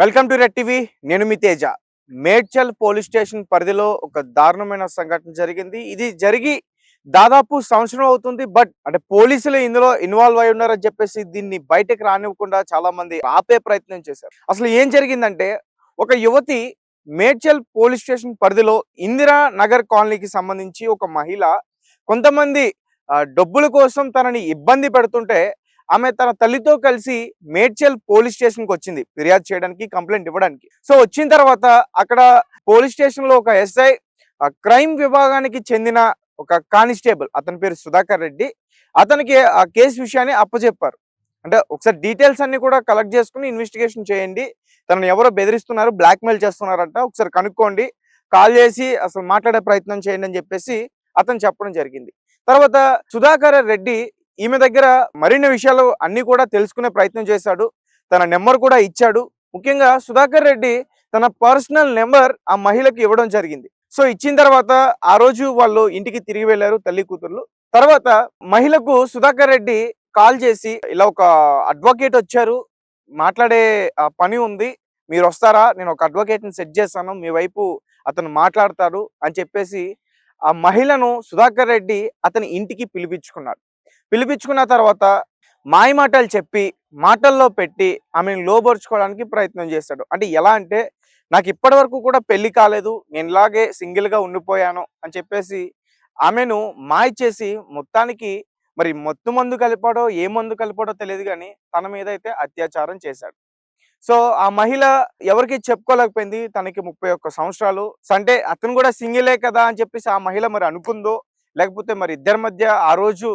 Welcome to red TV. నేను మీ Teja. Medchal police station పరిధిలో ఒక దారుణమైన సంఘటన జరిగింది. ఇది జరిగి దాదాపు సంవత్సరం అవుతుంది. బట్ అంటే పోలీసులు ఇందులో ఇన్వాల్వ్ అయి ఉన్నారని చెప్పేసి దీన్ని బయటకు రానివ్వకుండా చాలా మంది ఆపే ప్రయత్నం చేశారు. అసలు ఏం జరిగిందంటే ఒక యువతి మేడ్చల్ పోలీస్ స్టేషన్ పరిధిలో ఇందిరా నగర్ కాలనీకి సంబంధించి ఒక మహిళ కొంతమంది డబ్బుల కోసం తనని ఇబ్బంది పెడుతుంటే ఆమె తన తల్లితో కలిసి మేడ్చల్ పోలీస్ స్టేషన్కి వచ్చింది ఫిర్యాదు చేయడానికి కంప్లైంట్ ఇవ్వడానికి. సో వచ్చిన తర్వాత అక్కడ పోలీస్ స్టేషన్లో ఒక ఎస్ఐ క్రైమ్ విభాగానికి చెందిన ఒక కానిస్టేబుల్ అతని పేరు సుధాకర్ రెడ్డి అతనికి ఆ కేసు విషయాన్ని అప్పచెప్పారు అంటే ఒకసారి డీటెయిల్స్ అన్ని కూడా కలెక్ట్ చేసుకుని ఇన్వెస్టిగేషన్ చేయండి తనని ఎవరో బెదిరిస్తున్నారు బ్లాక్మెయిల్ చేస్తున్నారంట ఒకసారి కనుక్కోండి కాల్ చేసి అసలు మాట్లాడే ప్రయత్నం చేయండి అని చెప్పేసి అతను చెప్పడం జరిగింది. తర్వాత సుధాకర్ రెడ్డి ఈమె దగ్గర మరిన్ని విషయాలు అన్ని కూడా తెలుసుకునే ప్రయత్నం చేశాడు. తన నెంబర్ కూడా ఇచ్చాడు. ముఖ్యంగా సుధాకర్ రెడ్డి తన పర్సనల్ నెంబర్ ఆ మహిళకి ఇవ్వడం జరిగింది. సో ఇచ్చిన తర్వాత ఆ రోజు వాళ్ళు ఇంటికి తిరిగి వెళ్ళారు తల్లి కూతుర్లు. తర్వాత మహిళకు సుధాకర్ రెడ్డి కాల్ చేసి ఇలా ఒక అడ్వకేట్ వచ్చారు. మాట్లాడే పని ఉంది. మీరు వస్తారా? నేను ఒక అడ్వకేట్ని సెట్ చేస్తాను. మీ వైపు అతను మాట్లాడతాడు. అని చెప్పేసి ఆ మహిళను సుధాకర్ రెడ్డి అతని ఇంటికి పిలిపించుకున్నాడు. పిలిపించుకున్న తర్వాత మాయ మాటలు చెప్పి మాటల్లో పెట్టి ఆమెను లోబరుచుకోవడానికి ప్రయత్నం చేశాడు అంటే ఎలా అంటే నాకు ఇప్పటి వరకు కూడా పెళ్ళి కాలేదు నేను ఇలాగే సింగిల్గా ఉండిపోయాను అని చెప్పేసి ఆమెను మాయ చేసి మొత్తానికి మరి మొత్తం మందు కలిపాడో ఏ మందు కలిపాడో తెలియదు కానీ తన మీద అయితే అత్యాచారం చేశాడు. సో ఆ మహిళ ఎవరికి చెప్పుకోలేకపోయింది తనకి ముప్పై ఒక్క సంవత్సరాలు. అంటే అతను కూడా సింగిలే కదా అని చెప్పేసి ఆ మహిళ మరి అనుకుందో లేకపోతే మరి ఇద్దరి మధ్య ఆ రోజు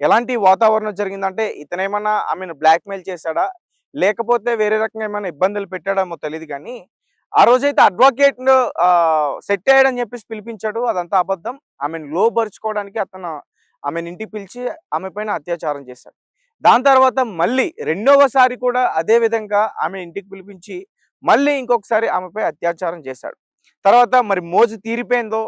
ఎలాంటి వాతావరణం జరిగిందంటే ఇతనేమన్నా ఆమెను బ్లాక్మెయిల్ చేశాడా? లేకపోతే వేరే రకంగా ఏమైనా ఇబ్బందులు పెట్టాడేమో తెలియదు కానీ ఆ రోజైతే అడ్వకేట్ సెట్ అయ్యాడని చెప్పేసి పిలిపించాడు. అదంతా అబద్ధం. ఆమెను లోబరుచుకోవడానికి అతను ఆమెను ఇంటికి పిలిచి ఆమె పైన అత్యాచారం చేశాడు. దాని తర్వాత మళ్ళీ రెండవసారి కూడా అదే విధంగా ఆమె ఇంటికి పిలిపించి మళ్ళీ ఇంకొకసారి ఆమెపై అత్యాచారం చేశాడు. తర్వాత మరి మోజు తీరిపోయిందో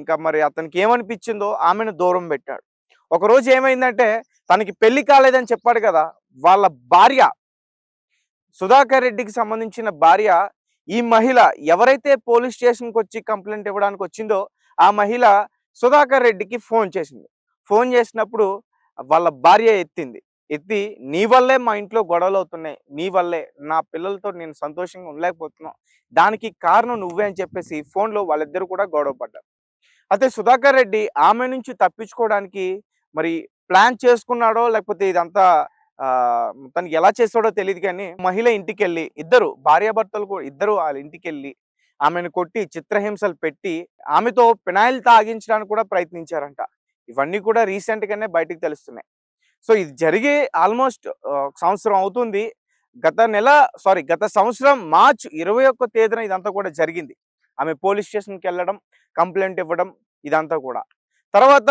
ఇంకా మరి అతనికి ఏమనిపించిందో ఆమెను దూరం పెట్టాడు. ఒక రోజు ఏమైందంటే తనకి పెళ్ళి కాలేదని చెప్పాడు కదా వాళ్ళ భార్య. సుధాకర్ రెడ్డికి సంబంధించిన భార్య ఈ మహిళ ఎవరైతే పోలీస్ స్టేషన్కి వచ్చి కంప్లైంట్ ఇవ్వడానికి వచ్చిందో ఆ మహిళ సుధాకర్ రెడ్డికి ఫోన్ చేసింది. ఫోన్ చేసినప్పుడు వాళ్ళ భార్య ఎత్తింది. ఎత్తి నీ వల్లే మా ఇంట్లో గొడవలు అవుతున్నాయి. నీ వల్లే. నా పిల్లలతో నేను సంతోషంగా ఉండలేకపోతున్నాను దానికి కారణం నువ్వే అని చెప్పేసి ఫోన్లో వాళ్ళిద్దరు కూడా గొడవ పడ్డారు అయితే సుధాకర్ రెడ్డి ఆమె నుంచి తప్పించుకోవడానికి మరి ప్లాన్ చేసుకున్నాడో లేకపోతే ఇదంతా ఆ తనకి ఎలా చేస్తాడో తెలియదు కానీ మహిళ ఇంటికి వెళ్ళి ఇద్దరు భార్యాభర్తలు కూడా ఇద్దరు వాళ్ళ ఇంటికి వెళ్ళి ఆమెను కొట్టి చిత్రహింసలు పెట్టి ఆమెతో పినాయిల్ తాగించడానికి కూడా ప్రయత్నించారంట. ఇవన్నీ కూడా రీసెంట్ గానే తెలుస్తున్నాయి. సో ఇది జరిగి ఆల్మోస్ట్ సంవత్సరం అవుతుంది. గత నెల సారీ గత సంవత్సరం మార్చ్ ఇరవై ఒక్క తేదీన ఇదంతా కూడా జరిగింది. ఆమె పోలీస్ స్టేషన్కి వెళ్ళడం కంప్లైంట్ ఇవ్వడం ఇదంతా కూడా. తర్వాత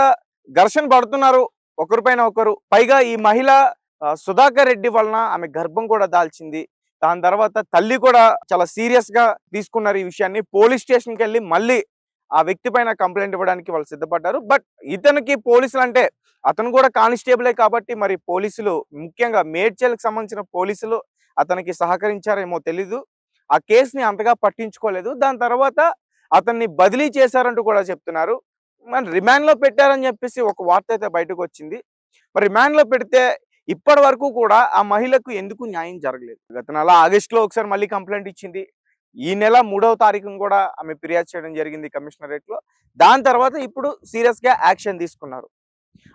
ఘర్షణ పడుతున్నారు ఒకరిపైన ఒకరు. పైగా ఈ మహిళ సుధాకర్ రెడ్డి వలన ఆమె గర్భం కూడా దాల్చింది. దాని తర్వాత తల్లి కూడా చాలా సీరియస్గా తీసుకున్నారు ఈ విషయాన్ని. పోలీస్ స్టేషన్కి వెళ్ళి మళ్ళీ ఆ వ్యక్తి పైన కంప్లైంట్ ఇవ్వడానికి వాళ్ళు సిద్ధపడ్డారు. బట్ ఇతనికి పోలీసులు అంటే అతను కూడా కానిస్టేబులే కాబట్టి మరి పోలీసులు ముఖ్యంగా మేడ్చల్కి సంబంధించిన పోలీసులు అతనికి సహకరించారేమో తెలీదు. ఆ కేసుని అంతగా పట్టించుకోలేదు. దాని తర్వాత అతన్ని బదిలీ చేశారంటూ కూడా చెప్తున్నారు. మరి రిమాండ్లో పెట్టారని చెప్పేసి ఒక వార్త అయితే బయటకు వచ్చింది మరి రిమాండ్లో పెడితే ఇప్పటి వరకు కూడా ఆ మహిళకు ఎందుకు న్యాయం జరగలేదు? గత నెల ఆగస్ట్లో ఒకసారి మళ్ళీ కంప్లైంట్ ఇచ్చింది. ఈ నెల మూడవ తారీఖును కూడా ఆమె ఫిర్యాదు చేయడం జరిగింది కమిషనరేట్లో. దాని తర్వాత ఇప్పుడు సీరియస్గా యాక్షన్ తీసుకున్నారు.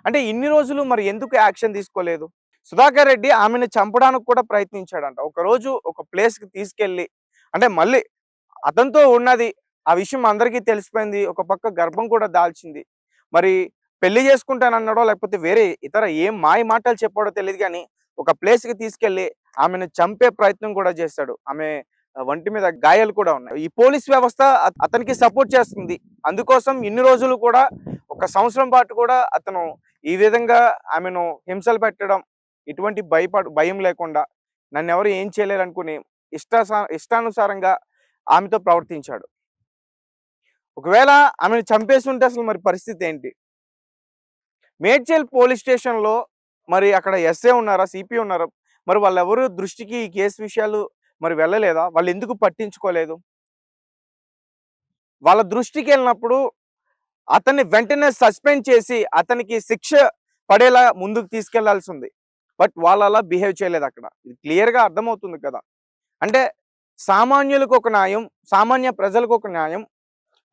అంటే ఇన్ని రోజులు మరి ఎందుకు యాక్షన్ తీసుకోలేదు? సుధాకర్ రెడ్డి ఆమెను చంపడానికి కూడా ప్రయత్నించాడంట. ఒక రోజు ఒక ప్లేస్కి అంటే మళ్ళీ అతనితో ఉన్నది ఆ విషయం అందరికీ తెలిసిపోయింది. ఒక పక్క గర్భం కూడా దాల్చింది. మరి పెళ్ళి చేసుకుంటానన్నాడో లేకపోతే వేరే ఇతర ఏం మాయ మాటలు చెప్పాడో తెలియదు కానీ ఒక ప్లేస్కి తీసుకెళ్ళి ఆమెను చంపే ప్రయత్నం కూడా చేశాడు. ఆమె వంటి ఒంటి మీద గాయాలు కూడా ఉన్నాయి. ఈ పోలీస్ వ్యవస్థ అతనికి సపోర్ట్ చేస్తుంది. అందుకోసం ఇన్ని రోజులు కూడా ఒక సంవత్సరం పాటు కూడా అతను ఈ విధంగా ఆమెను హింసలు పెట్టడం ఇటువంటి భయపడ భయం లేకుండా నన్ను ఎవరు ఏం చేయలేరు అనుకుని ఇష్టా ఇష్టానుసారంగా ఆమెతో ప్రవర్తించాడు. ఒకవేళ ఆమెను చంపేసి ఉంటే అసలు మరి పరిస్థితి ఏంటి? మేడ్చల్ పోలీస్ స్టేషన్లో మరి అక్కడ ఎస్ఏ ఉన్నారా? సిపి ఉన్నారా? మరి వాళ్ళెవరు దృష్టికి ఈ కేసు విషయాలు మరి వెళ్ళలేదా? వాళ్ళు ఎందుకు పట్టించుకోలేదు? వాళ్ళ దృష్టికి వెళ్ళినప్పుడు అతన్ని వెంటనే సస్పెండ్ చేసి అతనికి శిక్ష పడేలా ముందుకు తీసుకెళ్ళాల్సి ఉంది బట్ వాళ్ళు అలా బిహేవ్ చేయలేదు అక్కడ. ఇది క్లియర్గా అర్థమవుతుంది కదా! అంటే సామాన్యులకు ఒక న్యాయం సామాన్య ప్రజలకు ఒక న్యాయం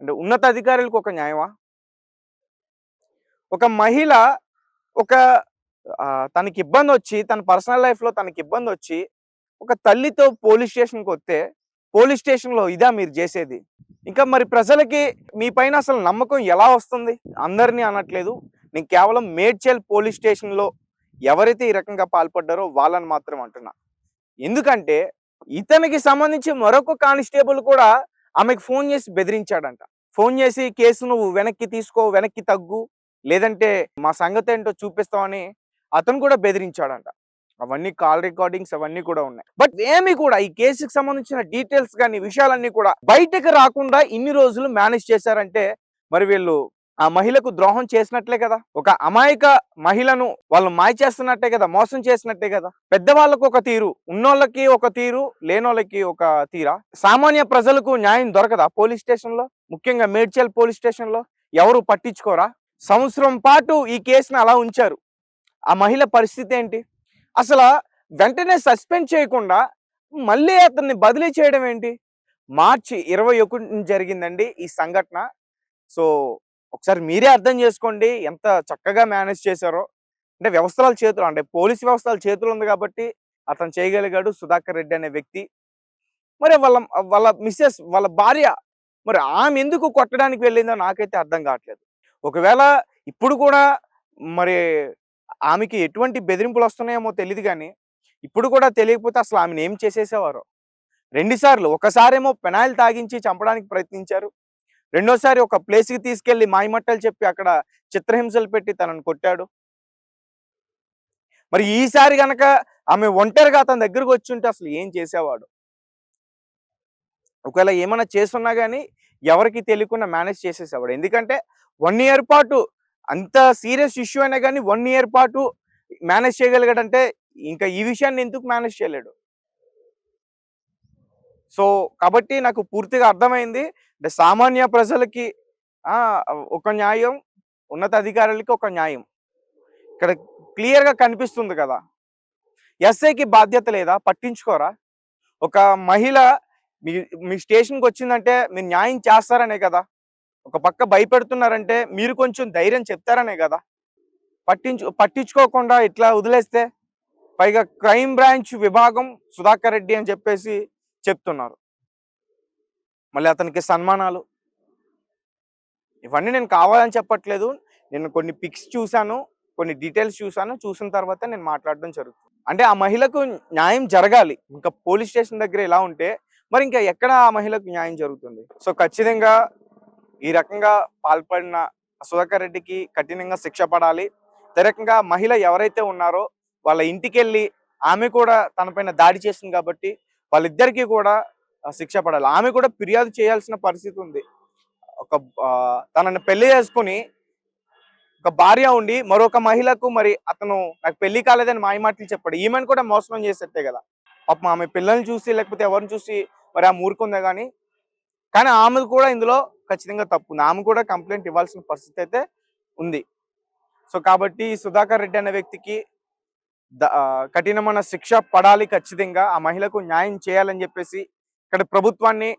అంటే ఉన్నత అధికారులకు ఒక న్యాయమా? ఒక మహిళ ఒక తనకి ఇబ్బంది వచ్చి తన పర్సనల్ లైఫ్లో తనకి ఇబ్బంది వచ్చి ఒక తల్లితో పోలీస్ స్టేషన్కి వస్తే పోలీస్ స్టేషన్లో ఇదా మీరు చేసేది? ఇంకా మరి ప్రజలకి మీ పైన అసలు నమ్మకం ఎలా వస్తుంది? అందరినీ అనట్లేదు. నేను కేవలం మేడ్చల్ పోలీస్ స్టేషన్లో ఎవరైతే ఈ రకంగా పాల్పడ్డారో వాళ్ళని మాత్రం అంటున్నా. ఎందుకంటే ఇతనికి సంబంధించి మరొక కానిస్టేబుల్ కూడా ఆమెకు ఫోన్ చేసి బెదిరించాడంట. ఫోన్ చేసి కేసు నువ్వు వెనక్కి తీసుకో వెనక్కి తగ్గు. లేదంటే మా సంగతి ఏంటో చూపిస్తామని అతను కూడా బెదిరించాడంట. అవన్నీ కాల్ రికార్డింగ్స్ అవన్నీ కూడా ఉన్నాయి. బట్ ఏమి కూడా ఈ కేసుకి సంబంధించిన డీటెయిల్స్ కానీ విషయాలన్నీ కూడా బయటకు రాకుండా ఇన్ని రోజులు మేనేజ్ చేశారంటే మరి వీళ్ళు ఆ మహిళకు ద్రోహం చేసినట్లే కదా. ఒక అమాయక మహిళను వాళ్ళు మాయ చేస్తున్నట్టే కదా మోసం చేసినట్టే కదా. పెద్దవాళ్ళకు ఒక తీరు ఉన్నోళ్ళకి ఒక తీరు లేనోళ్ళకి ఒక తీరా? సామాన్య ప్రజలకు న్యాయం దొరకదా పోలీస్ స్టేషన్లో? ముఖ్యంగా మేడ్చల్ పోలీస్ స్టేషన్లో? ఎవరు పట్టించుకోరా? సంవత్సరం పాటు ఈ కేసును అలా ఉంచారు. ఆ మహిళ పరిస్థితి ఏంటి? అసలు వెంటనే సస్పెండ్ చేయకుండా మళ్ళీ అతన్ని బదిలీ చేయడం ఏంటి? మార్చి ఇరవై ఒకటి జరిగిందండి ఈ సంఘటన. సో ఒకసారి మీరే అర్థం చేసుకోండి ఎంత చక్కగా మేనేజ్ చేశారో. అంటే వ్యవస్థల చేతులు అంటే పోలీస్ వ్యవస్థల చేతులు ఉంది కాబట్టి అతను చేయగలిగాడు సుధాకర్ రెడ్డి అనే వ్యక్తి. మరి వాళ్ళ వాళ్ళ మిస్సెస్ వాళ్ళ భార్య మరి ఆమె ఎందుకు కొట్టడానికి వెళ్ళిందో నాకైతే అర్థం కావట్లేదు. ఒకవేళ ఇప్పుడు కూడా మరి ఆమెకి ఎటువంటి బెదిరింపులు వస్తున్నాయేమో తెలియదు కానీ ఇప్పుడు కూడా తెలియకపోతే అసలు ఆమెను ఏం చేసేసేవారు? రెండుసార్లు ఒకసారేమో పెనాయిల్ తాగించి చంపడానికి ప్రయత్నించారు. రెండోసారి ఒక ప్లేస్కి తీసుకెళ్ళి మాయమట్టలు చెప్పి అక్కడ చిత్రహింసలు పెట్టి తనను కొట్టాడు. మరి ఈసారి గనక ఆమె ఒంటరిగా అతని దగ్గరకు వచ్చి ఉంటే అసలు ఏం చేసేవాడు? ఒకవేళ ఏమైనా చేస్తున్నా కానీ ఎవరికి తెలియకుండా మేనేజ్ చేసేసేవాడు. ఎందుకంటే వన్ ఇయర్ పాటు అంత సీరియస్ ఇష్యూ అయినా కానీ వన్ ఇయర్ పాటు మేనేజ్ చేయగలిగాడంటే ఇంకా ఈ విషయాన్ని ఎందుకు మేనేజ్ చేయలేడు? సో కాబట్టి నాకు పూర్తిగా అర్థమైంది. అంటే సామాన్య ప్రజలకి ఒక న్యాయం ఉన్నత అధికారులకి ఒక న్యాయం. ఇక్కడ క్లియర్గా కనిపిస్తుంది కదా. ఎస్ఐకి బాధ్యత లేదా? పట్టించుకోరా? ఒక మహిళ మీ మీ స్టేషన్కి వచ్చిందంటే మీరు న్యాయం చేస్తారనే కదా. ఒక పక్క భయపెడుతున్నారంటే మీరు కొంచెం ధైర్యం చెప్తారనే కదా. పట్టించు పట్టించుకోకుండా ఇట్లా వదిలేస్తే పైగా క్రైమ్ బ్రాంచ్ విభాగం సుధాకర్ రెడ్డి అని చెప్పేసి చెప్తున్నారు. మళ్ళీ అతనికి సన్మానాలు. ఇవన్నీ నేను కావాలని చెప్పట్లేదు. నేను కొన్ని పిక్స్ చూశాను కొన్ని డీటెయిల్స్ చూశాను. చూసిన తర్వాత నేను మాట్లాడడం జరుగుతుంది. అంటే ఆ మహిళకు న్యాయం జరగాలి. ఇంకా పోలీస్ స్టేషన్ దగ్గర ఇలా ఉంటే మరి ఇంకా ఎక్కడ ఆ మహిళకు న్యాయం జరుగుతుంది? సో ఖచ్చితంగా ఈ రకంగా పాల్పడిన సుధాకర్ రెడ్డికి కఠినంగా శిక్ష పడాలి. అదే రకంగా మహిళ ఎవరైతే ఉన్నారో వాళ్ళ ఇంటికి వెళ్ళి ఆమె కూడా తనపైన దాడి చేసింది కాబట్టి వాళ్ళిద్దరికీ కూడా శిక్ష పడాలి. ఆమె కూడా ఫిర్యాదు చేయాల్సిన పరిస్థితి ఉంది. ఒక తనని పెళ్ళి చేసుకుని ఒక భార్య ఉండి మరొక మహిళకు మరి అతను నాకు పెళ్ళి కాలేదని మాయమాటలు చెప్పాడు. ఈమెను కూడా మోసం చేసేట్టే కదా. పాపం ఆమె పిల్లల్ని చూసి లేకపోతే ఎవరిని చూసి మరి ఆ ఊరుకుందా కానీ కానీ ఆమె కూడా ఇందులో ఖచ్చితంగా తప్పు ఉంది. ఆమె కూడా కంప్లైంట్ ఇవ్వాల్సిన పరిస్థితి అయితే ఉంది. సో కాబట్టి సుధాకర్ రెడ్డి అనే వ్యక్తికి కఠినమైన శిక్ష పడాలి ఖచ్చితంగా. ఆ మహిళకు న్యాయం చేయాలని చెప్పేసి ఇక్కడ ప్రభుత్వాన్ని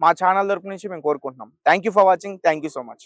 మా ఛానల్ తరపు నుంచి మేము కోరుకుంటున్నాం. Thank you for watching thank you so much